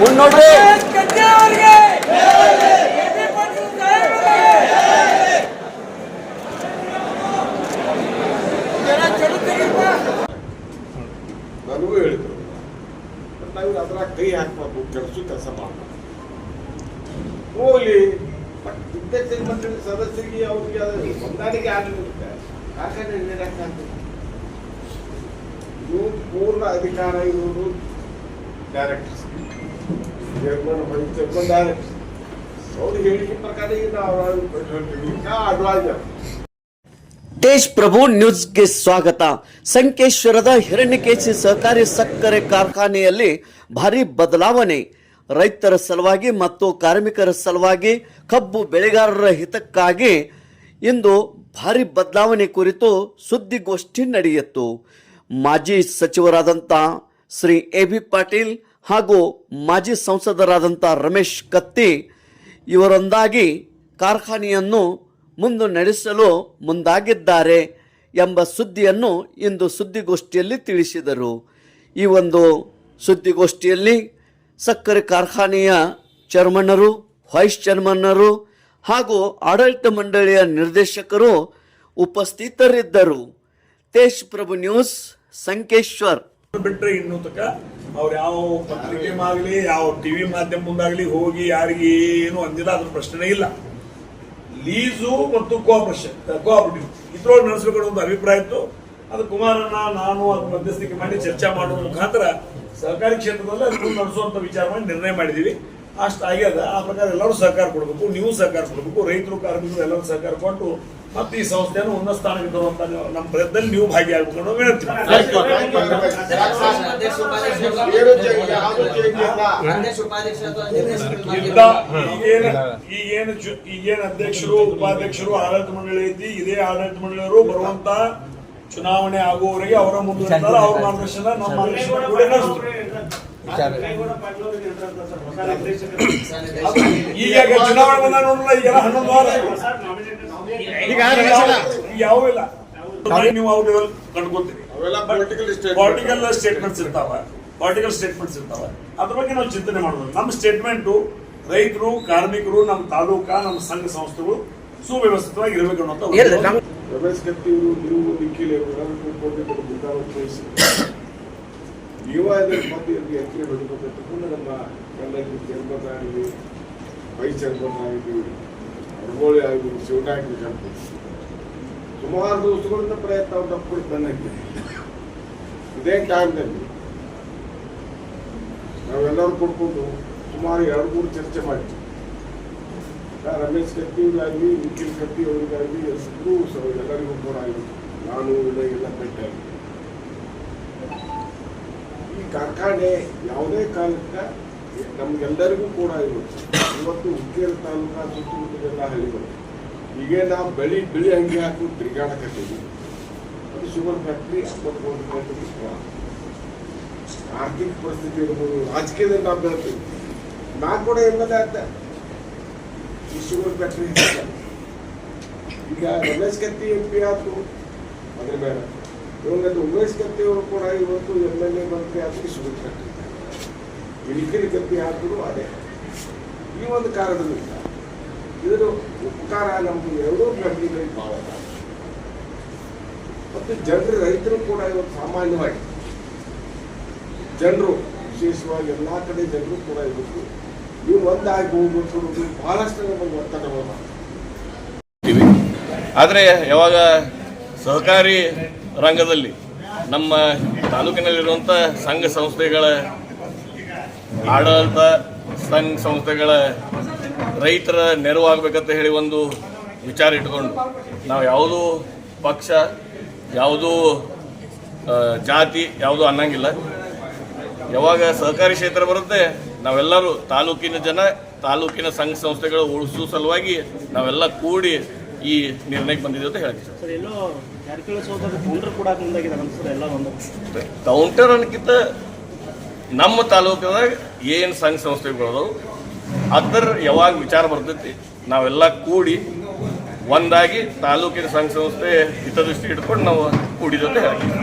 ಮುನ್ನೋಡ್ರಿ ನನಗೂ ಹೇಳಿದ್ರು. ನಾವು ಅದ್ರಾಗ ಕೈ ಹಾಕ್ಬೇಕು ಕೆಲಸ ಕೆಲಸ ಮಾಡಬಾರ್ದು. ಹೋಗ್ಲಿ. ಬಟ್ ವಿದ್ಯಾರ್ಥಿ ಮಂಡಳಿ ಸದಸ್ಯರಿಗೆ, ಅವ್ರಿಗೆ ಹೊಂದಾಣಿಕೆ ಆಗಲಿರುತ್ತೆ. ಕಾರ್ಖಾನೆ ನೀಡಕ್ಕಾಗ್ತದೆ ಇದು ಪೂರ್ಣ ಅಧಿಕಾರ ಇರುವುದು ಡೈರೆಕ್ಟರ್ಸ್ ಡೈರೆಕ್ಟರ್ಸ್ ಅವ್ರ ಹೇಳಿಕೆ ಪ್ರಕಾರ ತೇಜ್ ಪ್ರಭು ನ್ಯೂಸ್ಗೆ ಸ್ವಾಗತ. ಸಂಕೇಶ್ವರದ ಹಿರಣ್ಯಕೇಶಿ ಸಹಕಾರಿ ಸಕ್ಕರೆ ಕಾರ್ಖಾನೆಯಲ್ಲಿ ಭಾರಿ ಬದಲಾವಣೆ. ರೈತರ ಸಲುವಾಗಿ ಮತ್ತು ಕಾರ್ಮಿಕರ ಸಲುವಾಗಿ ಕಬ್ಬು ಬೆಳೆಗಾರರ ಹಿತಕ್ಕಾಗಿ ಇಂದು ಭಾರಿ ಬದಲಾವಣೆ ಕುರಿತು ಸುದ್ದಿಗೋಷ್ಠಿ ನಡೆಯಿತು. ಮಾಜಿ ಸಚಿವರಾದಂಥ ಶ್ರೀ ಎ ಬಿ ಪಾಟೀಲ್ ಹಾಗೂ ಮಾಜಿ ಸಂಸದರಾದಂಥ ರಮೇಶ್ ಕತ್ತಿ ಇವರೊಂದಾಗಿ ಕಾರ್ಖಾನೆಯನ್ನು ಮುಂದೆ ನಡೆಸಲು ಮುಂದಾಗಿದ್ದಾರೆ ಎಂಬ ಸುದ್ದಿಯನ್ನು ಇಂದು ಸುದ್ದಿಗೋಷ್ಠಿಯಲ್ಲಿ ತಿಳಿಸಿದರು. ಈ ಒಂದು ಸುದ್ದಿಗೋಷ್ಠಿಯಲ್ಲಿ ಸಕ್ಕರೆ ಕಾರ್ಖಾನೆಯ ಚೇರ್ಮನ್ನರು, ವೈಸ್ ಚೇರ್ಮನ್ನರು ಹಾಗೂ ಆಡಳಿತ ಮಂಡಳಿಯ ನಿರ್ದೇಶಕರು ಉಪಸ್ಥಿತರಿದ್ದರು. ತೇಜ್ ಪ್ರಭು ನ್ಯೂಸ್, ಸಂಕೇಶ್ವರ್. ಬಿಟ್ಟರೆ ಇನ್ನೂ ತಕ ಅವ್ರು ಯಾವ ಪತ್ರಿಕೆ ಆಗಲಿ ಯಾವ ಟಿ ವಿ ಮಾಧ್ಯಮ ಮುಂದಾಗಲಿ, ಹೋಗಿ ಯಾರಿಗೆ ಏನು ಅಂದಿಲ್ಲ, ಅದ್ರ ಪ್ರಶ್ನೆ ಇಲ್ಲ. ಲೀಸು ಮತ್ತು ಕೋಆಪರೇಷನ್ ಕೋಆಪರೇಟಿವ್ ಇದ್ರೊಳಗೆ ನಡೆಸಬೇಕು ಒಂದು ಅಭಿಪ್ರಾಯ ಇತ್ತು. ಅದು ಕುಮಾರಣ್ಣ, ನಾನು ಅದ್ರ ಮಧ್ಯಸ್ಥಿಕೆ ಮಾಡಿ ಚರ್ಚೆ ಮಾಡುವ ಮುಖಾಂತರ ಸರ್ಕಾರಿ ಕ್ಷೇತ್ರದಲ್ಲಿ ಅದನ್ನು ನಡೆಸುವಂಥ ವಿಚಾರ ಮಾಡಿ ನಿರ್ಣಯ ಮಾಡಿದ್ದೀವಿ ಅಷ್ಟು ಆಗ್ಯದ ಆ ಪ್ರಕಾರ ಎಲ್ಲರೂ ಸಹಕಾರ ಕೊಡಬೇಕು, ನೀವು ಸಹಕಾರ ಕೊಡಬೇಕು, ರೈತರು, ಕಾರ್ಮಿಕರು ಎಲ್ಲರೂ ಸಹಕಾರ ಕೊಟ್ಟು ಮತ್ತೆ ಈ ಸಂಸ್ಥೆಯನ್ನು ಉನ್ನತ ಸ್ಥಾನಕ್ಕೆ ತರುವಂತ ನಮ್ಮ ಪ್ರಯತ್ನದಲ್ಲಿ ನೀವು ಭಾಗಿಯಾಗಬೇಕು ಅನ್ನೋ ವಿನಂತಿ ಈಗೇನು ಅಧ್ಯಕ್ಷರು ಉಪಾಧ್ಯಕ್ಷರು ಆಡಳಿತ ಮಂಡಳಿ ಐತಿ ಇದೇ ಆಡಳಿತ ಮಂಡಳಿಯವರು ಬರುವಂತ ಚುನಾವಣೆ ಆಗುವವರೆಗೆ ಅವರ ಮುಂದುವರಿತಾರೆ ಅವ್ರ ಮಾರ್ಗದರ್ಶನ ನಮ್ಮ ಮಾರ್ಗದರ್ಶನ ನಡೆಸ್ತೀವಿ. ಈಗ ಚುನಾವಣೆ ಬಂದ ನೋಡಲ್ಲ ಈಗೆಲ್ಲ ಹನ್ನೊಂದು ವಾರ ಈಗ ಯಾವ ಇಲ್ಲ. ನೀವು ಅವ್ರ ಕಂಡ್ಕೊತೀರಿ ಪೊಲಿಟಿಕಲ್ ಪಾರ್ಟಿಕಲ್ ಸ್ಟೇಟ್ಮೆಂಟ್ಸ್ ಇರ್ತಾವ. ಪೊಲಿಟಿಕಲ್ ಸ್ಟೇಟ್ಮೆಂಟ್ಸ್ ಇರ್ತಾವ. ಅದ್ರ ಬಗ್ಗೆ ನಾವು ಚಿಂತನೆ ಮಾಡಬೇಕು ನಮ್ಮ ಸ್ಟೇಟ್ಮೆಂಟು ರೈತರು ಕಾರ್ಮಿಕರು ನಮ್ಮ ತಾಲೂಕಾ ನಮ್ಮ ಸಂಘ ಸಂಸ್ಥೆಗಳು ಸುವ್ಯವಸ್ಥಿತವಾಗಿ ಇರಬೇಕು ಅನ್ನೋ ರಮೇಶ್ ಕತ್ತಿ ಅವರು ನೀವು ನಿಖಿಲ್ ಎಲ್ಲರೂ ಕೊಟ್ಟಿದ್ದು ಮುಂದಾನ ಉಪಯೋಗಿಸಿ ನೀವು ಅದರ ಮತ್ತೆ ಎತ್ತಿಗೆ ಬೆಳಿಬೇಕು ನಮ್ಮ ಎಲ್ಲರಿಗೂ ಚೇರ್ಮನ್ ಆಗಿದ್ವಿ ವೈಸ್ ಚೇರ್ಮನ್ ಆಗಿದ್ವಿ ಅರ್ಗೋಳಿ ಆಗಿದ್ವಿ ಶಿವನಾಗಿ ಚರ್ಮ ಸುಮಾರು ದಿವಸಗಳಿಂದ ಪ್ರಯತ್ನ ತಪ್ಪು ಬಂದಂಗೆ. ಇದೇ ಕಾಲದಲ್ಲಿ ನಾವೆಲ್ಲರೂ ಕೊಡ್ಕೊಂಡು ಸುಮಾರು ಎರಡು ಮೂರು ಚರ್ಚೆ ಮಾಡ್ತೀವಿ ರಮೇಶ್ ಕತ್ತಿ ಅವರಿಗಾಗಲಿ ನಿಖಿಲ್ ಕತ್ತಿ ಅವರಿಗಾಗಲಿ ಎಲ್ಲರೂ ಸ- ಎಲ್ಲರಿಗೂ ಕೂಡ ಆಗಿತ್ತು ನಾನು ಎಲ್ಲ ಭೇಟಿಯಾಗಿ ಈ ಕಾರ್ಖಾನೆ ಯಾವುದೇ ಕಾಲಕ್ಕ ನಮ್ಗೆಲ್ಲರಿಗೂ ಕೂಡ ಇವತ್ತು ಇವತ್ತು ಉಕ್ಕೇರಿ ತಾಲೂಕಾ ಸುತ್ತಮುತ್ತಲೆಲ್ಲ ಹಳ್ಳಿಗಳು. ಈಗ ನಾವು ಬೆಳಿ ಬಿಳಿ ಅಂಗಿ ಹಾಕಿ ತಿರುಗಾಡಕತ್ತೀವಿ ಅದು ಶುಗರ್ ಫ್ಯಾಕ್ಟ್ರಿ ಅಪ್ಪತ್ಕೊಂಡು ಫ್ಯಾಕ್ಟ್ರಿ ಆರ್ಥಿಕ ಪರಿಸ್ಥಿತಿ ಇರ್ಬೋದು, ರಾಜಕೀಯದಲ್ಲಿ ನಾವು ಬೆಳ್ತೀವಿ ನಾ ಕೂಡ ಎಂ ಎಲ್ ಎ ಈ ಶುಗರ್ ಫ್ಯಾಕ್ಟ್ರಿ ಈಗ ರಮೇಶ್ ಕತ್ತಿ ಎಂ ಪಿ ಆಯ್ತು ಅದ್ರ ಮೇಲೆ ಇವಂಗದು ಉಮೇಶ್ ಕತ್ತಿ ಅವರು ಕೂಡ ಇವತ್ತು ಎಂ ಎಲ್ ಎ ಮಂತ್ರಿ ಶುಗರ್ ಫ್ಯಾಕ್ಟ್ರಿ ಇಳಿಕರಿ ಕತ್ತಿ ಹಾಕಿದ್ರು ಅದೇ ಈ ಒಂದು ಕಾರಣದಿಂದ ಇದರ ಉಪಕಾರ ನಮ್ಗೆ ಎರಡೂ ಫ್ಯಾಕ್ಟ್ರಿಗಳಿಗೆ ಭಾಳ. ಮತ್ತು ಜನರು ರೈತರು ಕೂಡ ಇವತ್ತು ಸಾಮಾನ್ಯವಾಗಿ ಜನರು, ವಿಶೇಷವಾಗಿ ಎಲ್ಲ ಕಡೆ ಜನರು ಕೂಡ ಇವತ್ತು ನೀವು ಒಂದಾಗಿ ಹೋಗ್ಬೇಕು ಬಹಳಷ್ಟು ನಮಗೆ ಒತ್ತಡವನ್ನು. ಆದರೆ ಯಾವಾಗ ಸಹಕಾರಿ ರಂಗದಲ್ಲಿ ನಮ್ಮ ತಾಲೂಕಿನಲ್ಲಿರುವಂಥ ಸಂಘ ಸಂಸ್ಥೆಗಳ ಆಡಳಿತ ಸಂಘ ಸಂಸ್ಥೆಗಳ ರೈತರ ನೆರವಾಗಬೇಕಂತ ಹೇಳಿ ಒಂದು ವಿಚಾರ ಇಟ್ಕೊಂಡು ನಾವು ಯಾವುದೂ ಪಕ್ಷ, ಯಾವುದೂ ಜಾತಿ, ಯಾವುದೂ ಅನ್ನಂಗಿಲ್ಲ. ಯಾವಾಗ ಸಹಕಾರಿ ಕ್ಷೇತ್ರ ಬರುತ್ತೆ, ನಾವೆಲ್ಲರೂ ತಾಲೂಕಿನ ಜನ, ತಾಲೂಕಿನ ಸಂಘ ಸಂಸ್ಥೆಗಳು ಉಳಿಸೋ ಸಲುವಾಗಿ ನಾವೆಲ್ಲ ಕೂಡಿ ಈ ನಿರ್ಣಯಕ್ಕೆ ಬಂದಿದೆ ಅಂತ ಹೇಳ್ತೀವಿ ಸರ್ ಎಲ್ಲೋ ಜಾರಕಿಹೊಳಿ ಸೋದರ ಕೌಂಟರ್ ಕೂಡ ಮುಂದಾಗಿದೆ ಅನ್ಸುತ್ತೆ ಎಲ್ಲ ಒಂದು. ಕೌಂಟರ್ ಅನ್ನಕ್ಕಿಂತ ನಮ್ಮ ತಾಲೂಕದಾಗ ಏನು ಸಂಘ ಸಂಸ್ಥೆಗಳು ಅದಾವು ಅದರ ಯಾವಾಗ ವಿಚಾರ ಬರ್ತೈತಿ ನಾವೆಲ್ಲ ಕೂಡಿ ಒಂದಾಗಿ ತಾಲೂಕಿನ ಸಂಘ ಸಂಸ್ಥೆ ಹಿತದೃಷ್ಟಿ ಇಟ್ಕೊಂಡು ನಾವು ಕೂಡಿದಂತೆ ಹೇಳ್ತೀವಿ